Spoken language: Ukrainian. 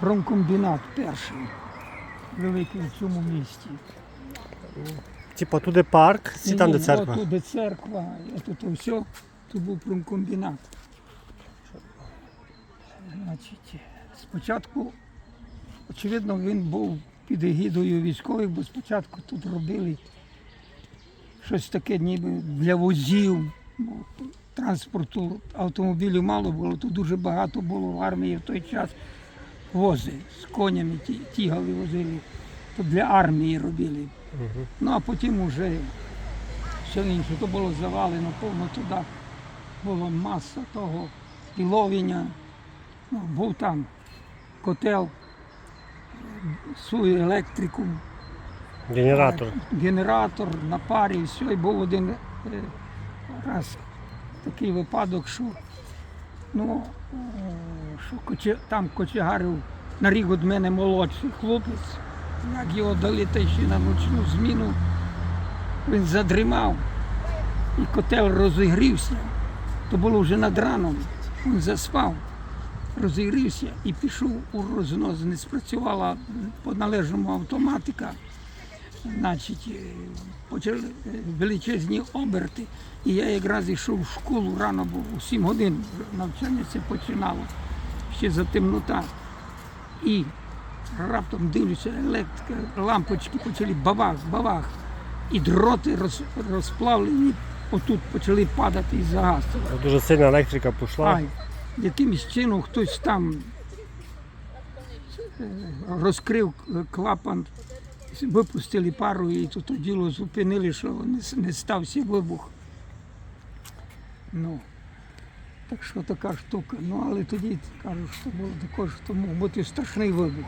промкомбінат перший, великий в цьому місті. Типа туди парк, чи там де церква? От де церква, а тут все, тут був промкомбінат. Значить, спочатку, очевидно, він був під егідою військових, бо спочатку тут робили щось таке, ніби для возів. бо Транспорту автомобілів мало було, тут дуже багато було в армії в той час вози з конями, ті- тігали возили. То для армії робили. Ну а потім вже все інше. То було завалено повно туди. Була маса того піловіння. Ну, був там котел, свою електрику, Генератор. генератор на парі, все. І був один е, раз такий випадок, що, ну, що коче, там кочегарив на рік від мене молодший хлопець, як його дали та ще на ночну зміну, він задрімав і котел розігрівся. То було вже над раном. Він заспав, розігрівся і пішов у рознос. Не спрацювала по належному автоматика. Значить, е, почали величезні оберти. І я якраз йшов в школу рано, бо у 7 годин навчання це починало, ще за темнота. І раптом дивлюся, електрика, лампочки почали бабах, бабах. І дроти роз, розплавлені, отут почали падати і загасили. Дуже сильна електрика пішла. Якимось чином хтось там е, розкрив клапан, випустили пару і тут діло зупинили, що не, не стався вибух. Ну, так що така штука. Ну, але тоді кажуть, що було також, що мог бути страшний вибух.